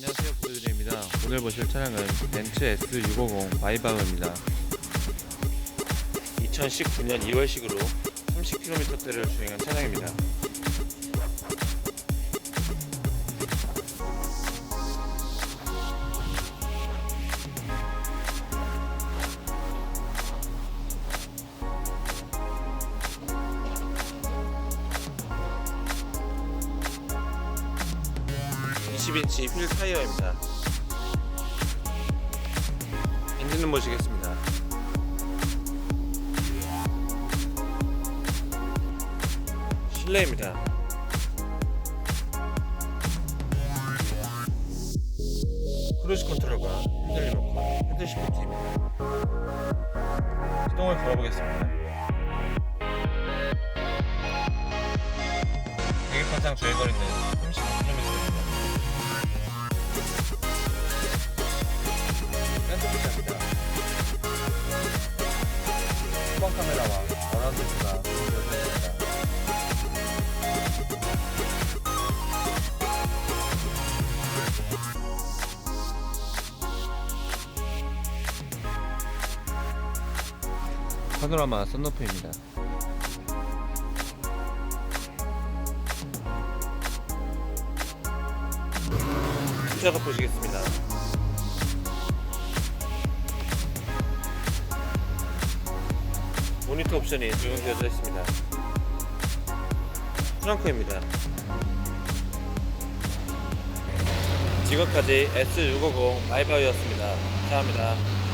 안녕하세요. 보드드입니다. 오늘 보실 차량은 벤츠 S650 바이바흐입니다. 2019년 2월식으로 30km대를 주행한 차량입니다. (20인치) 휠 타이어입니다. 엔진을 모시겠습니다. 실내입니다. 크루즈 컨트롤과 핸들 리모컨 핸들 시프트입니다. 시동을 걸어보겠습니다. 계획판상 주행거리는 39km 10번 카메라와 어라운드가 연결됩니다. 네. 파노라마 썬노프입니다. 주셔서 보시겠습니다. 모니터 옵션이 적용되어져 있습니다. 트렁크입니다. 지금까지 S650 마이바이였습니다. 감사합니다.